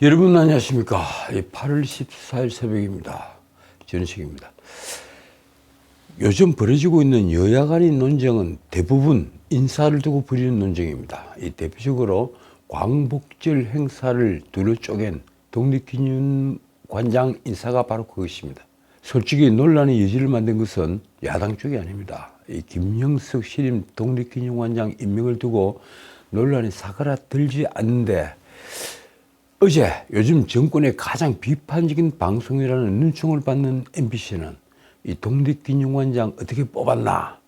여러분 안녕하십니까. 8월 14일 새벽입니다. 전식입니다. 요즘 벌어지고 있는 여야 간의 논쟁은 대부분 인사를 두고 벌이는 논쟁입니다. 이 대표적으로 광복절 행사를 둘러 쪼갠 독립기념관장 인사가 바로 그것입니다. 솔직히 논란의 여지를 만든 것은 야당 쪽이 아닙니다. 이 김영석 신임 독립기념관장 임명을 두고 논란이 사그라들지 않는데 어제 요즘 정권의 가장 비판적인 방송이라는 눈총을 받는 MBC는 이 독립기념관장 어떻게 뽑았나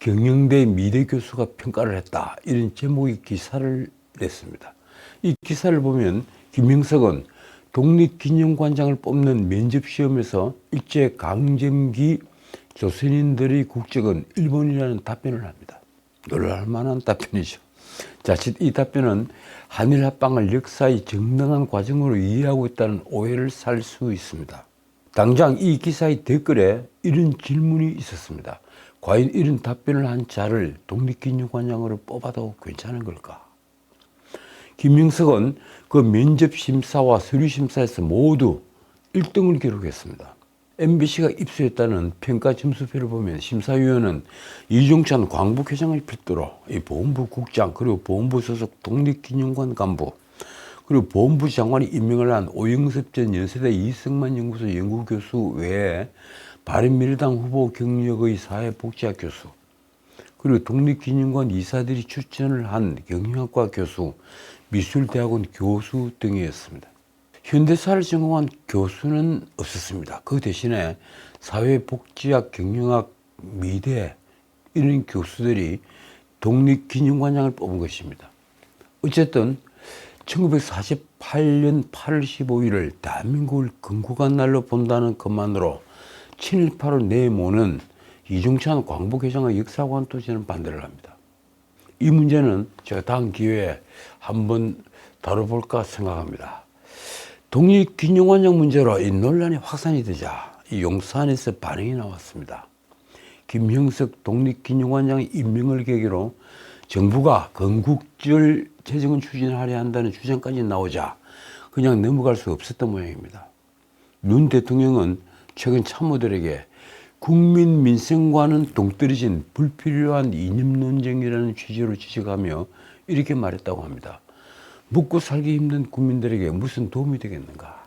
경영대 미대 교수가 평가를 했다 이런 제목의 기사를 냈습니다. 이 기사를 보면 김영석은 독립기념관장을 뽑는 면접시험에서 일제 강점기 조선인들의 국적은 일본이라는 답변을 합니다. 놀랄 만한 답변이죠. 자칫 이 답변은 한일 합방을 역사의 정당한 과정으로 이해하고 있다는 오해를 살 수 있습니다. 당장 이 기사의 댓글에 이런 질문이 있었습니다. 과연 이런 답변을 한 자를 독립기념관장으로 뽑아도 괜찮은 걸까? 김명석은 그 면접 심사와 서류 심사에서 모두 1등을 기록했습니다. MBC가 입수했다는 평가 점수표를 보면 심사위원은 이종찬 광복회장을 필두로 이 보훈부 국장 그리고 보훈부 소속 독립기념관 간부 그리고 보훈부 장관이 임명을 한 오영섭 전 연세대 이승만 연구소 연구교수 외에 바른미래당 후보 경력의 사회복지학 교수 그리고 독립기념관 이사들이 추천을 한 경영학과 교수, 미술대학원 교수 등이었습니다. 현대사를 전공한 교수는 없었습니다. 그 대신에 사회복지학, 경영학, 미대 이런 교수들이 독립기념관장을 뽑은 것입니다. 어쨌든 1948년 8월 15일을 대한민국을 건국한 날로 본다는 것만으로 친일파로 내모는 이중찬 광복회장의 역사관도 저는 반대를 합니다. 이 문제는 제가 다음 기회에 한번 다뤄볼까 생각합니다. 독립기념관장 문제로 이 논란이 확산이 되자 이 용산에서 반응이 나왔습니다. 김형석 독립기념관장 임명을 계기로 정부가 건국절 재정을 추진하려 한다는 주장까지 나오자 그냥 넘어갈 수 없었던 모양입니다. 윤 대통령은 최근 참모들에게 국민 민생과는 동떨어진 불필요한 이념 논쟁이라는 취지로 지적하며 이렇게 말했다고 합니다. 먹고 살기 힘든 국민들에게 무슨 도움이 되겠는가?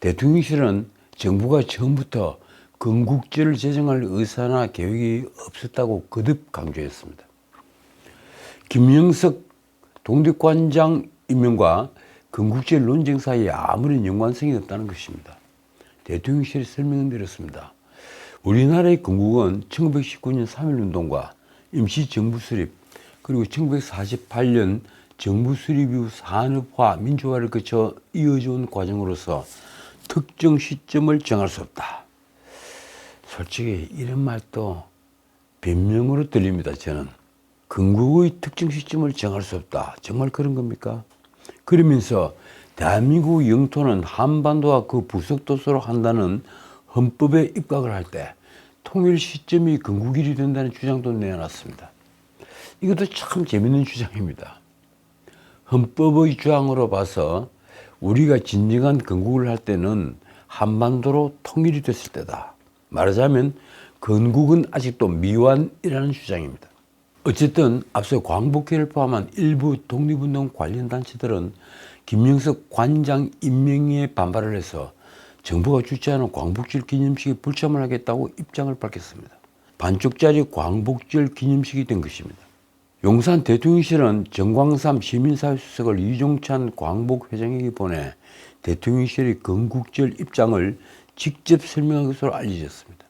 대통령실은 정부가 처음부터 건국제를 제정할 의사나 계획이 없었다고 거듭 강조했습니다. 김영석 독립관장 임명과 건국제 논쟁 사이에 아무런 연관성이 없다는 것입니다. 대통령실이 설명을 드렸습니다. 우리나라의 건국은 1919년 3.1운동과 임시정부 수립 그리고 1948년 정부 수립 이후 산업화, 민주화를 거쳐 이어져 온 과정으로서 특정 시점을 정할 수 없다. 솔직히 이런 말도 변명으로 들립니다. 저는 건국의 특정 시점을 정할 수 없다. 정말 그런 겁니까? 그러면서 대한민국 영토는 한반도와 그 부속도서로 한다는 헌법에 입각을 할 때 통일 시점이 건국일이 된다는 주장도 내놨습니다. 이것도 참 재밌는 주장입니다. 헌법의 주장으로 봐서 우리가 진정한 건국을 할 때는 한반도로 통일이 됐을 때다. 말하자면 건국은 아직도 미완이라는 주장입니다. 어쨌든 앞서 광복회를 포함한 일부 독립운동 관련 단체들은 김영석 관장 임명에 반발을 해서 정부가 주최하는 광복절 기념식에 불참을 하겠다고 입장을 밝혔습니다. 반쪽짜리 광복절 기념식이 된 것입니다. 용산 대통령실은 정광삼 시민사회 수석을 이종찬 광복 회장에게 보내 대통령실의 건국절 입장을 직접 설명한 것으로 알려졌습니다.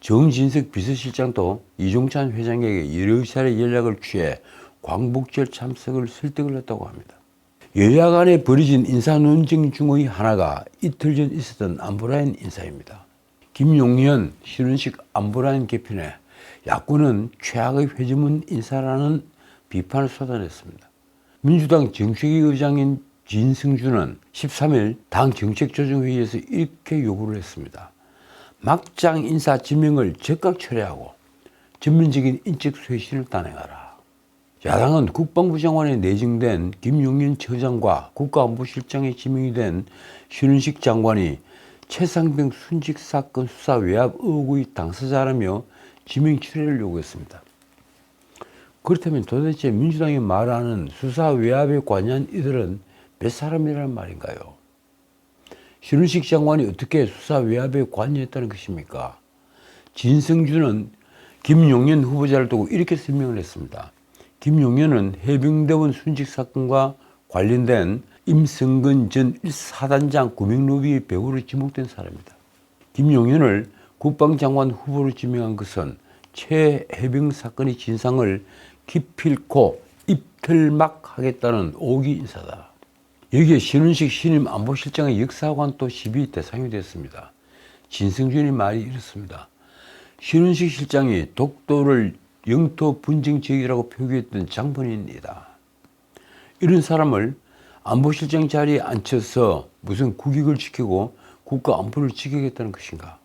정진석 비서실장도 이종찬 회장에게 여러 차례 연락을 취해 광복절 참석을 설득을 했다고 합니다. 여야 간에 벌어진 인사 논쟁 중의 하나가 이틀 전 있었던 안보라인 인사입니다. 김용현 신원식 안보라인 개편에 야권은 최악의 회주문 인사라는 비판을 쏟아냈습니다. 민주당 정책위 의장인 진승주는 13일 당 정책조정회의에서 이렇게 요구를 했습니다. 막장 인사 지명을 즉각 철회하고 전면적인 인적 쇄신을 단행하라. 야당은 국방부 장관에 내정된 김용현 처장과 국가안보실장에 지명이 된 신은식 장관이 최상병 순직 사건 수사 외압 의혹의 당사자라며 지명 철회를 요구했습니다. 그렇다면 도대체 민주당이 말하는 수사 외압에 관여한 이들은 몇 사람이라는 말인가요? 신은식 장관이 어떻게 수사 외압에 관여했다는 것입니까? 진성준은 김용현 후보자를 두고 이렇게 설명을 했습니다. 김용현은 해병대원 순직 사건과 관련된 임성근 전 1사단장 구명로비의 배우로 지목된 사람이다. 김용현을 국방장관 후보로 지명한 것은 최해병 사건의 진상을 기필코 입틀막하겠다는 오기 인사다. 여기에 신은식 신임 안보실장의 역사관도 시비 대상이 됐습니다. 진승준의 말이 이렇습니다. 신은식 실장이 독도를 영토 분쟁 지역이라고 표기했던 장본인이다. 이런 사람을 안보실장 자리에 앉혀서 무슨 국익을 지키고 국가 안보를 지키겠다는 것인가?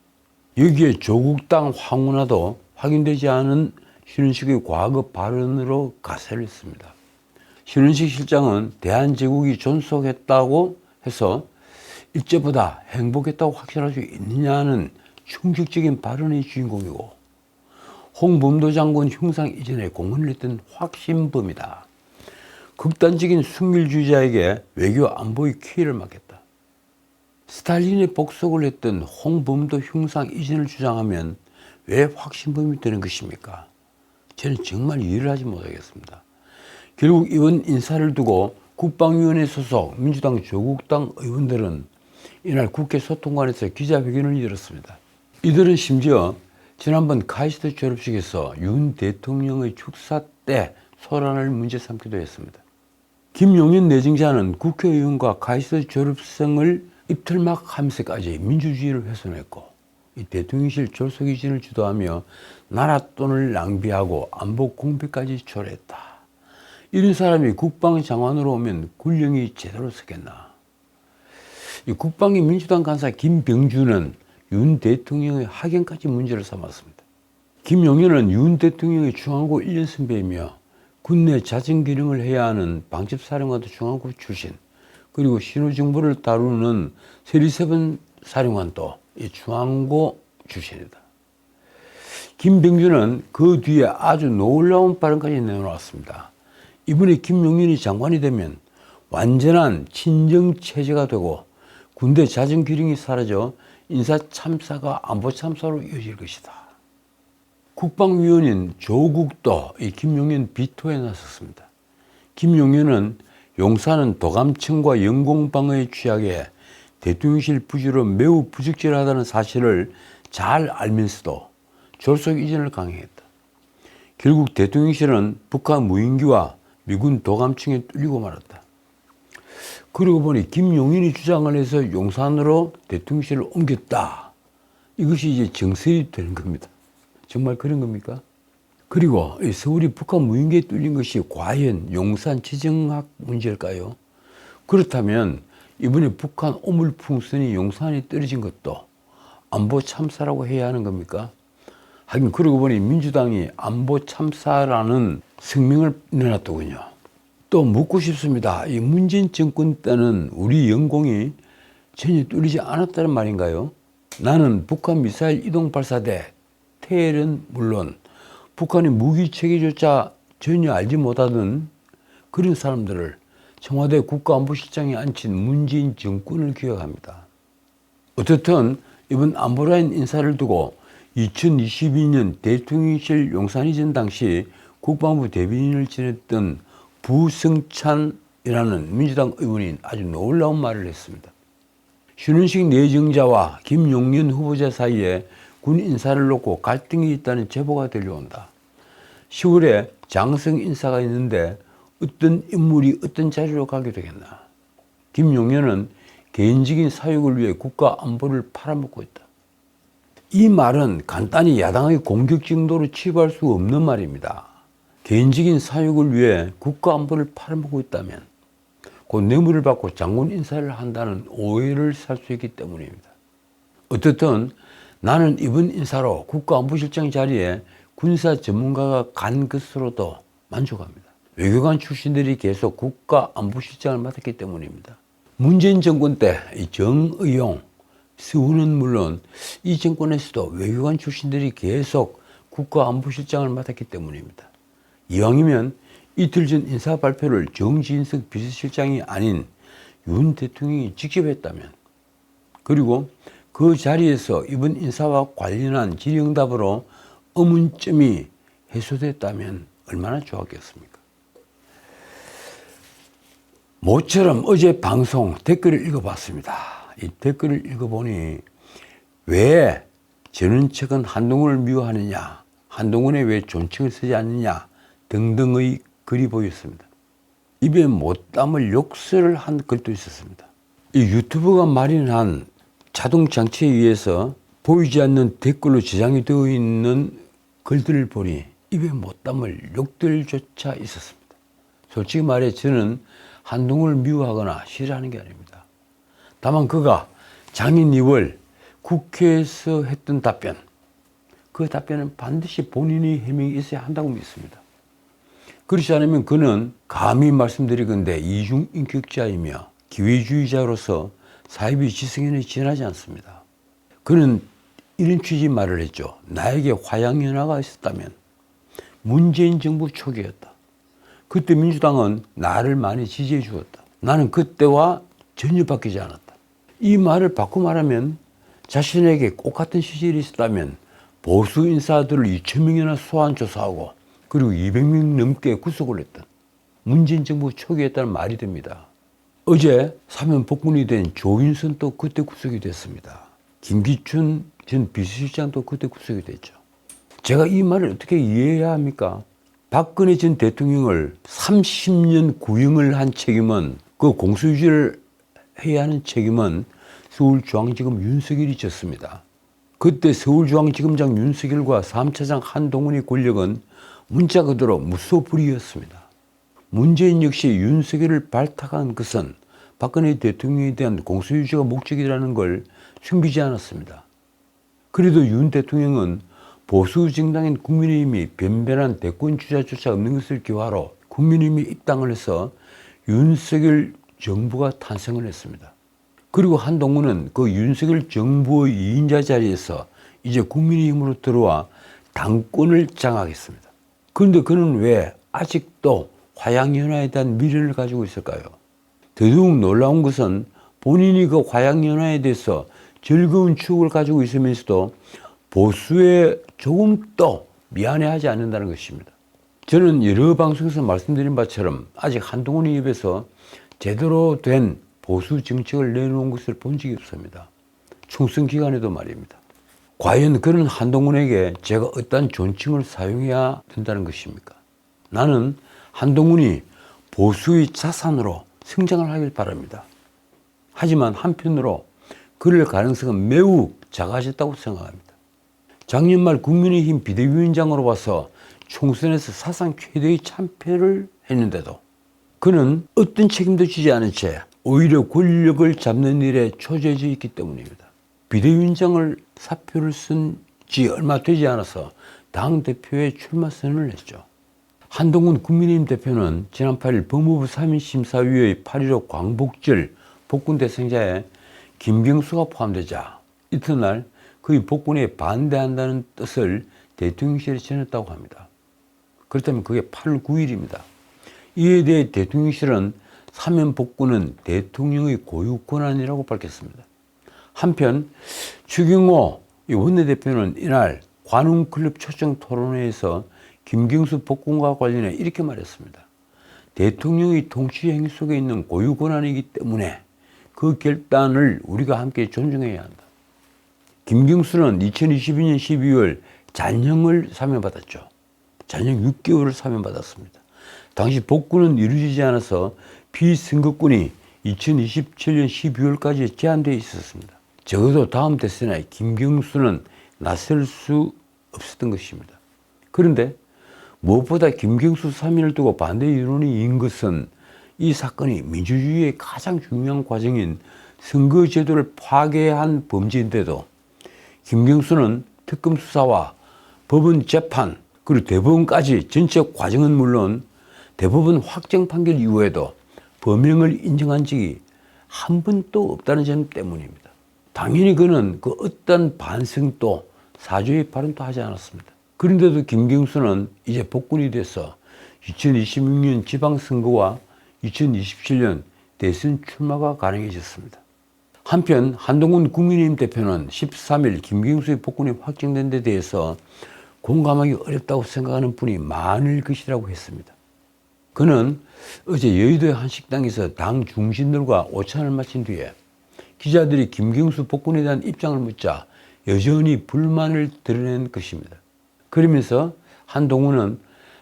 여기에 조국 당 황운하도 확인되지 않은 신은식의 과거 발언으로 가세를 했습니다. 신은식 실장은 대한제국이 존속했다고 해서 일제보다 행복했다고 확신할 수 있느냐는 충격적인 발언의 주인공이고 홍범도 장군 흉상 이전에 공헌을 했던 확신범이다. 극단적인 숙밀주의자에게 외교 안보의 키를 맡겼다. 스탈린의 복속을 했던 홍범도 흉상 이전을 주장하면 왜 확신범이 되는 것입니까? 저는 정말 이해를 하지 못하겠습니다. 결국 이번 인사를 두고 국방위원회 소속 민주당 조국당 의원들은 이날 국회 소통관에서 기자회견을 열었습니다. 이들은 심지어 지난번 카이스트 졸업식에서 윤 대통령의 축사 때 소란을 문제 삼기도 했습니다. 김용현 내정자는 국회의원과 카이스트 졸업생을 입틀막 하면서까지 민주주의를 훼손했고 이 대통령실 졸속 이전을 주도하며 나라 돈을 낭비하고 안보 공백까지 초래했다. 이런 사람이 국방장관으로 오면 군령이 제대로 서겠나. 이 국방위 민주당 간사 김병주는 윤 대통령의 하견까지 문제를 삼았습니다. 김용현은 윤 대통령의 중앙고 1년 선배이며 군내 자정기능을 해야 하는 방첩사령관도 중앙고 출신 그리고 신호정보를 다루는 세리세번 사령관도 이 중앙고 출신이다. 김병주는 그 뒤에 아주 놀라운 발언까지 내놓았습니다. 이번에 김용현이 장관이 되면 완전한 친정 체제가 되고 군대 자정 기능이 사라져 인사 참사가 안보 참사로 이어질 것이다. 국방위원인 조국도 이 김용현 비토에 나섰습니다. 김용현은 용사는 도감청과 영공방어에 취약해 대통령실 부지로 매우 부적절하다는 사실을 잘 알면서도 졸속 이전을 강행했다. 결국 대통령실은 북한 무인기와 미군 도감청에 뚫리고 말았다. 그러고 보니 김용인이 주장을 해서 용산으로 대통령실을 옮겼다. 이것이 이제 정설이 되는 겁니다. 정말 그런 겁니까? 그리고 이 서울이 북한 무인기에 뚫린 것이 과연 용산 지정학 문제일까요? 그렇다면 이번에 북한 오물풍선이 용산에 떨어진 것도 안보 참사라고 해야 하는 겁니까? 하긴 그러고 보니 민주당이 안보 참사라는 성명을 내놨더군요. 또 묻고 싶습니다. 이 문재인 정권 때는 우리 영공이 전혀 뚫리지 않았다는 말인가요? 나는 북한 미사일 이동 발사대 테일은 물론 북한의 무기 체계조차 전혀 알지 못하던 그런 사람들을 청와대 국가안보실장에 앉힌 문재인 정권을 기억합니다. 어떻든 이번 안보라인 인사를 두고 2022년 대통령실 용산 이전 당시 국방부 대변인을 지냈던 부승찬이라는 민주당 의원이 아주 놀라운 말을 했습니다. 신은식 내정자와 김용년 후보자 사이에 군 인사를 놓고 갈등이 있다는 제보가 들려온다. 10월에 장성 인사가 있는데 어떤 인물이 어떤 자리로 가게 되겠나. 김용현은 개인적인 사육을 위해 국가 안보를 팔아먹고 있다. 이 말은 간단히 야당의 공격 정도로 취급할 수 없는 말입니다. 개인적인 사육을 위해 국가 안보를 팔아먹고 있다면 곧 뇌물을 받고 장군 인사를 한다는 오해를 살 수 있기 때문입니다. 어떻든 나는 이번 인사로 국가안보실장 자리에 군사 전문가가 간 것으로도 만족합니다. 외교관 출신들이 계속 국가 안보실장을 맡았기 때문입니다. 문재인 정권 때 이 정의용, 스우는 물론 이 정권에서도 외교관 출신들이 계속 국가 안보실장을 맡았기 때문입니다. 이왕이면 이틀 전 인사 발표를 정진석 비서실장이 아닌 윤 대통령이 직접 했다면 그리고 그 자리에서 이번 인사와 관련한 질의응답으로 의문점이 해소됐다면 얼마나 좋았겠습니까? 모처럼 어제 방송 댓글을 읽어봤습니다. 이 댓글을 읽어보니 왜 전원책은 한동훈을 미워하느냐, 한동훈에 왜 존칭을 쓰지 않느냐 등등의 글이 보였습니다. 입에 못 담을 욕설을 한 글도 있었습니다. 이 유튜브가 마련한 자동 장치에 의해서 보이지 않는 댓글로 저장이 되어 있는 글들을 보니 입에 못 담을 욕들조차 있었습니다. 솔직히 말해 저는 한동훈을 미워하거나 싫어하는 게 아닙니다. 다만 그가 작년 2월 국회에서 했던 답변, 그 답변은 반드시 본인의 해명이 있어야 한다고 믿습니다. 그렇지 않으면 그는 감히 말씀드리건대 이중인격자이며 기회주의자로서 사회비 지성에는 지나지 않습니다. 그는 이런 취지 말을 했죠. 나에게 화양연화가 있었다면 문재인 정부 초기였다. 그때 민주당은 나를 많이 지지해 주었다. 나는 그때와 전혀 바뀌지 않았다. 이 말을 바꿔 말하면 자신에게 똑같은 시절이 있었다면 보수 인사들을 2천 명이나 소환 조사하고 그리고 200명 넘게 구속을 했던 문재인 정부 초기였다는 말이 됩니다. 어제 사면 복군이 된 조윤선도 그때 구속이 됐습니다. 김기춘 전 비서실장도 그때 구속이 됐죠. 제가 이 말을 어떻게 이해해야 합니까? 박근혜 전 대통령을 30년 구형을 한 책임은 그 공소유지를 해야 하는 책임은 서울중앙지검 윤석열이 졌습니다. 그때 서울중앙지검장 윤석열과 3차장 한동훈의 권력은 문자 그대로 무소불위였습니다. 문재인 역시 윤석열을 발탁한 것은 박근혜 대통령에 대한 공소유지가 목적이라는 걸 숨기지 않았습니다. 그래도 윤 대통령은 보수 정당인 국민의힘이 변변한 대권 주자조차 없는 것을 기화로 국민의힘이 입당을 해서 윤석열 정부가 탄생을 했습니다. 그리고 한동훈은 그 윤석열 정부의 2인자 자리에서 이제 국민의힘으로 들어와 당권을 장악했습니다. 그런데 그는 왜 아직도 화양연화에 대한 미련을 가지고 있을까요? 더더욱 놀라운 것은 본인이 그 화양연화에 대해서 즐거운 추억을 가지고 있으면서도 보수에 조금 더 미안해하지 않는다는 것입니다. 저는 여러 방송에서 말씀드린 바처럼 아직 한동훈의 입에서 제대로 된 보수 정책을 내놓은 것을 본 적이 없습니다. 총선 기간에도 말입니다. 과연 그런 한동훈에게 제가 어떤 존칭을 사용해야 된다는 것입니까? 나는 한동훈이 보수의 자산으로 성장을 하길 바랍니다. 하지만 한편으로 그럴 가능성은 매우 작아졌다고 생각합니다. 작년 말 국민의힘 비대위원장으로 와서 총선에서 사상 최대의 참패를 했는데도 그는 어떤 책임도 지지 않은 채 오히려 권력을 잡는 일에 초조해져 있기 때문입니다. 비대위원장을 사표를 쓴 지 얼마 되지 않아서 당대표에 출마 선언을 했죠. 한동훈 국민의힘 대표는 지난 8일 법무부 3인 심사위의 8.15 광복절 복군 대상자에 김경수가 포함되자 이튿날 그의 복군에 반대한다는 뜻을 대통령실에 전했다고 합니다. 그렇다면 그게 8월 9일입니다. 이에 대해 대통령실은 사면 복군은 대통령의 고유 권한이라고 밝혔습니다. 한편 추경호 원내대표는 이날 관훈클럽 초청 토론회에서 김경수 복군과 관련해 이렇게 말했습니다. 대통령의 통치 행위 속에 있는 고유 권한이기 때문에 그 결단을 우리가 함께 존중해야 한다. 김경수는 2022년 12월 잔형을 사면받았죠. 잔형 6개월을 사면받았습니다. 당시 복구는 이루어지지 않아서 비선거권이 2027년 12월까지 제한되어 있었습니다. 적어도 다음 대선에 김경수는 나설 수 없었던 것입니다. 그런데 무엇보다 김경수 3인을 두고 반대 여론이 인 것은 이 사건이 민주주의의 가장 중요한 과정인 선거제도를 파괴한 범죄인데도 김경수는 특검 수사와 법원 재판 그리고 대법원까지 전체 과정은 물론 대법원 확정 판결 이후에도 범행을 인정한 적이 한 번도 없다는 점 때문입니다. 당연히 그는 그 어떤 반성도 사죄의 발언도 하지 않았습니다. 그런데도 김경수는 이제 복권이 돼서 2026년 지방선거와 2027년 대선 출마가 가능해졌습니다. 한편 한동훈 국민의힘 대표는 13일 김경수의 복권이 확정된 데 대해서 공감하기 어렵다고 생각하는 분이 많을 것이라고 했습니다. 그는 어제 여의도의 한 식당에서 당 중진들과 오찬을 마친 뒤에 기자들이 김경수 복권에 대한 입장을 묻자 여전히 불만을 드러낸 것입니다. 그러면서 한동훈은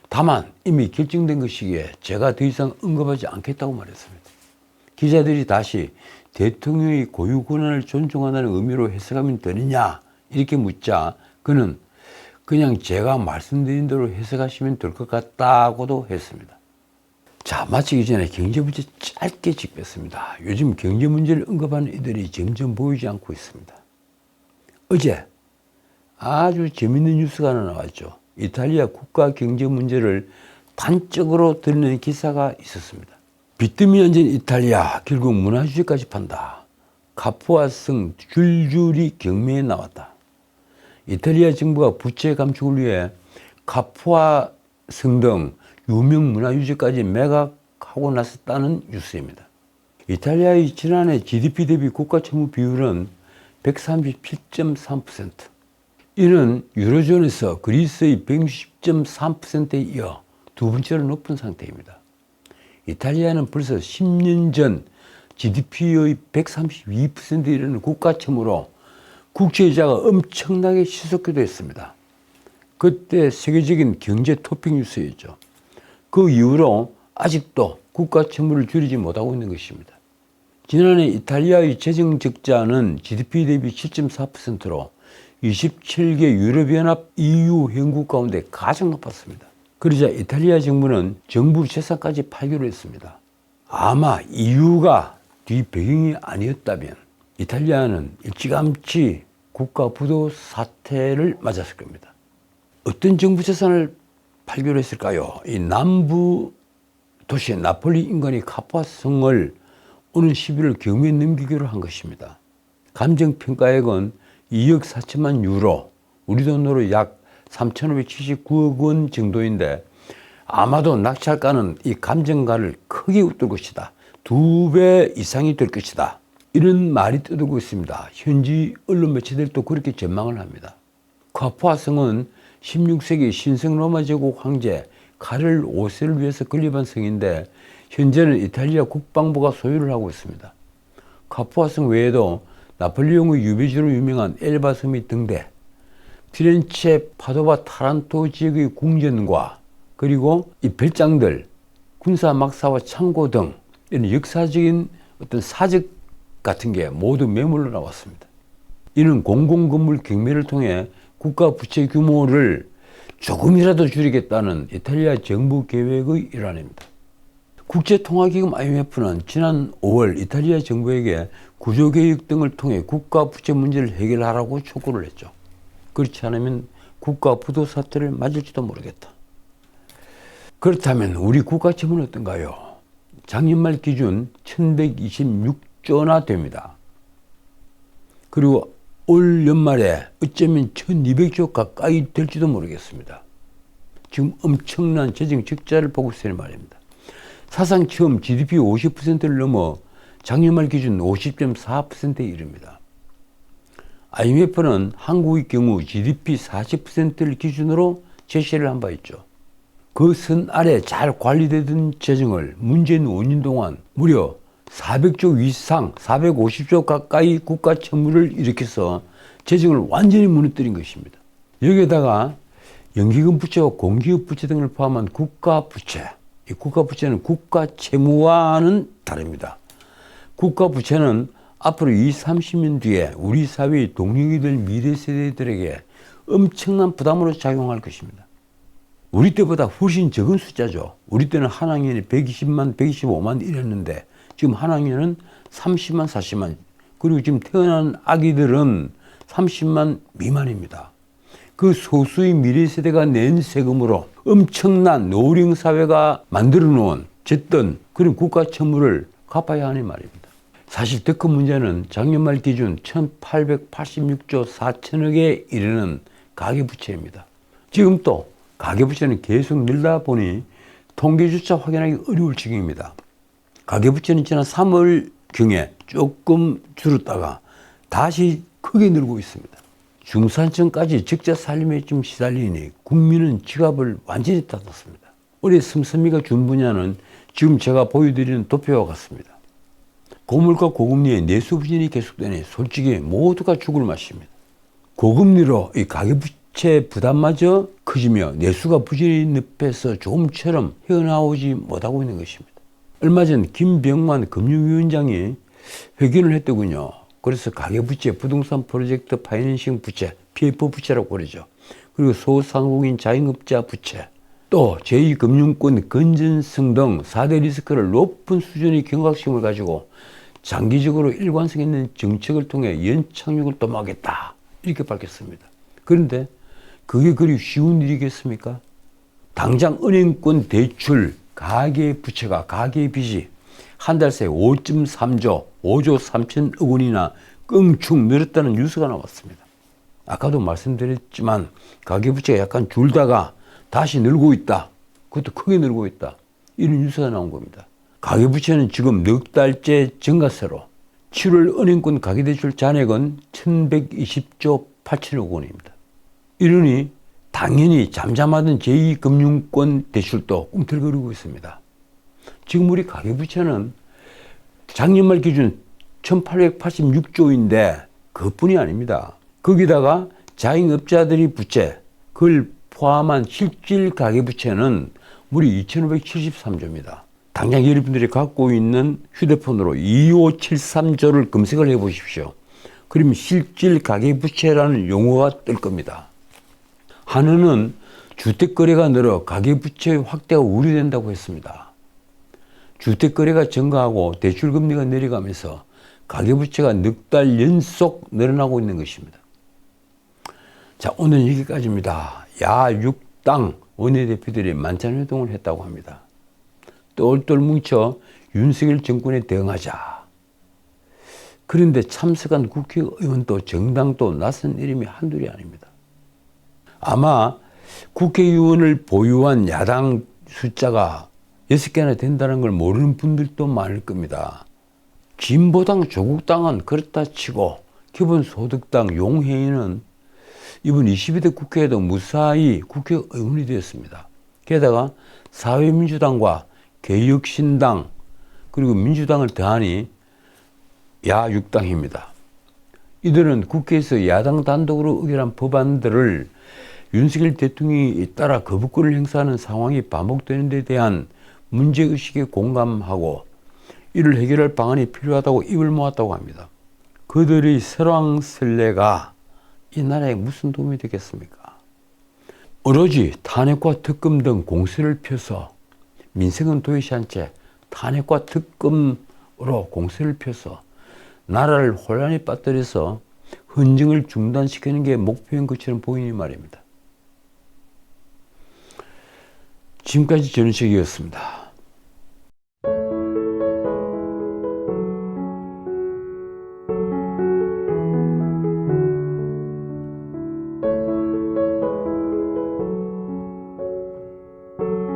다만 이미 결정된 것이기에 제가 더 이상 언급하지 않겠다고 말했습니다. 기자들이 다시 대통령의 고유 권한을 존중한다는 의미로 해석하면 되느냐 이렇게 묻자 그는 그냥 제가 말씀드린 대로 해석하시면 될 것 같다고도 했습니다. 자, 마치기 전에 경제 문제 짧게 짚겠습니다. 요즘 경제 문제를 언급하는 이들이 점점 보이지 않고 있습니다. 어제 아주 재밌는 뉴스가 하나 나왔죠. 이탈리아 국가 경제 문제를 단적으로 드러낸 기사가 있었습니다. 빚더미 앉은 이탈리아 결국 문화주제까지 판다. 카푸아성 줄줄이 경매에 나왔다. 이탈리아 정부가 부채 감축을 위해 카푸아성 등 유명 문화유적까지 매각하고 나섰다는 뉴스입니다. 이탈리아의 지난해 GDP 대비 국가 채무 비율은 137.3%. 이는 유로존에서 그리스의 160.3%에 이어 두 번째로 높은 상태입니다. 이탈리아는 벌써 10년 전 GDP의 132%에 이르는 국가 채무로 국제이자가 엄청나게 시속기도 했습니다. 그때 세계적인 경제 토픽 뉴스였죠. 그 이후로 아직도 국가 채무를 줄이지 못하고 있는 것입니다. 지난해 이탈리아의 재정 적자는 GDP 대비 7.4%로 27개 유럽연합 EU 회원국 가운데 가장 높았습니다. 그러자 이탈리아 정부는 정부 재산까지 팔기로 했습니다. 아마 이유가 뒤 배경이 아니었다면 이탈리아는 일찌감치 국가 부도 사태를 맞았을 겁니다. 어떤 정부 재산을 팔기로 했을까요? 이 남부 도시 나폴리 인근의 카파 성을 오는 11월 경매에 넘기기로 한 것입니다. 감정평가액은 2억 4천만 유로, 우리 돈으로 약 3,579억 원 정도인데 아마도 낙찰가는 이 감정가를 크게 웃돌 것이다. 두 배 이상이 될 것이다. 이런 말이 떠들고 있습니다. 현지 언론 매체들도 그렇게 전망을 합니다. 카푸아성은 16세기 신성 로마 제국 황제 카를 5세를 위해서 건립한 성인데 현재는 이탈리아 국방부가 소유를 하고 있습니다. 카푸아성 외에도 나폴리옹의 유배지로 유명한 엘바 섬이 등대, 피렌체, 파도바, 타란토 지역의 궁전과 그리고 이 별장들, 군사 막사와 창고 등 이런 역사적인 어떤 사적 같은 게 모두 매물로 나왔습니다. 이는 공공 건물 경매를 통해 국가 부채 규모를 조금이라도 줄이겠다는 이탈리아 정부 계획의 일환입니다. 국제통화기금 IMF는 지난 5월 이탈리아 정부에게 구조개혁 등을 통해 국가 부채 문제를 해결하라고 촉구를 했죠. 그렇지 않으면 국가 부도 사태를 맞을지도 모르겠다. 그렇다면 우리 국가 채무는 어떤가요? 작년 말 기준 1126조나 됩니다. 그리고 올 연말에 어쩌면 1200조 가까이 될지도 모르겠습니다. 지금 엄청난 재정 적자를 보고 있으니 말입니다. 사상 처음 GDP 50%를 넘어 작년 말 기준 50.4%에 이릅니다. IMF는 한국의 경우 GDP 40%를 기준으로 제시를 한 바 있죠. 그 선 아래 잘 관리되던 재정을 문재인 5년 동안 무려 400조 이상, 450조 가까이 국가 채무를 일으켜서 재정을 완전히 무너뜨린 것입니다. 여기에다가 연기금 부채와 공기업 부채 등을 포함한 국가 부채, 이 국가 부채는 국가 채무와는 다릅니다. 국가 부채는 앞으로 20, 30년 뒤에 우리 사회의 동력이 될 미래 세대들에게 엄청난 부담으로 작용할 것입니다. 우리 때보다 훨씬 적은 숫자죠. 우리 때는 한 학년이 120만, 125만 이랬는데 지금 한 학년은 30만, 40만 그리고 지금 태어난 아기들은 30만 미만입니다. 그 소수의 미래 세대가 낸 세금으로 엄청난 노령 사회가 만들어 놓은 짓던 그런 국가 채무를 갚아야 하는 말입니다. 사실 더큰 문제는 작년 말 기준 1886조 4천억에 이르는 가계부채입니다. 지금 또 가계부채는 계속 늘다 보니 통계조차 확인하기 어려울 지경입니다. 가계부채는 지난 3월경에 조금 줄었다가 다시 크게 늘고 있습니다. 중산층까지 적자 살림에 좀 시달리니 국민은 지갑을 완전히 닫았습니다. 올해 씀씀이가 준 분야는 지금 제가 보여드리는 도표와 같습니다. 고물가 고금리의 내수 부진이 계속되니 솔직히 모두가 죽을 맛입니다. 고금리로 이 가계부채 부담마저 커지며 내수가 부진이 늪에서 조금처럼 헤어나오지 못하고 있는 것입니다. 얼마 전 김병만 금융위원장이 회견을 했더군요. 그래서 가계부채, 부동산 프로젝트 파이낸싱 부채, PF 부채라고 그러죠. 그리고 소상공인 자영업자 부채, 또 제2금융권 건전성 등 4대 리스크를 높은 수준의 경각심을 가지고 장기적으로 일관성 있는 정책을 통해 연착륙을 도모하겠다. 이렇게 밝혔습니다. 그런데 그게 그리 쉬운 일이겠습니까? 당장 은행권 대출, 가계 부채가, 가계 빚이 한 달 새에 5.3조, 5조 3천억 원이나 껑충 늘었다는 뉴스가 나왔습니다. 아까도 말씀드렸지만 가계 부채가 약간 줄다가 다시 늘고 있다. 그것도 크게 늘고 있다. 이런 뉴스가 나온 겁니다. 가계부채는 지금 넉 달째 증가세로 7월 은행권 가계대출 잔액은 1120조 8천억 원입니다. 이러니 당연히 잠잠하던 제2금융권 대출도 꿈틀거리고 있습니다. 지금 우리 가계부채는 작년 말 기준 1886조인데 그뿐이 아닙니다. 거기다가 자영업자들이 부채, 그걸 포함한 실질 가계부채는 무려 2573조입니다. 당장 여러분들이 갖고 있는 휴대폰으로 2573조를 검색을 해 보십시오. 그러면 실질 가계부채라는 용어가 뜰 겁니다. 한은은 주택거래가 늘어 가계부채 확대가 우려된다고 했습니다. 주택거래가 증가하고 대출금리가 내려가면서 가계부채가 넉 달 연속 늘어나고 있는 것입니다. 자, 오늘 여기까지입니다. 야육당 원내대표들이 만찬 회동을 했다고 합니다. 똘똘 뭉쳐 윤석열 정권에 대응하자. 그런데 참석한 국회의원도 정당도 낯선 이름이 한둘이 아닙니다. 아마 국회의원을 보유한 야당 숫자가 6개나 된다는 걸 모르는 분들도 많을 겁니다. 진보당, 조국당은 그렇다 치고 기본소득당 용해인은 이번 22대 국회에도 무사히 국회의원이 되었습니다. 게다가 사회민주당과 개혁신당 그리고 민주당을 더하니 야육당입니다. 이들은 국회에서 야당 단독으로 의결한 법안들을 윤석열 대통령이 따라 거부권을 행사하는 상황이 반복되는 데 대한 문제의식에 공감하고 이를 해결할 방안이 필요하다고 입을 모았다고 합니다. 그들의 설왕설래가 이 나라에 무슨 도움이 되겠습니까? 오로지 탄핵과 특검 등 공세를 펴서 민생은 도외시한 채 탄핵과 특검으로 공세를 펴서 나라를 혼란에 빠뜨려서 헌정을 중단시키는 게 목표인 것처럼 보이니 말입니다. 지금까지 전우식이었습니다.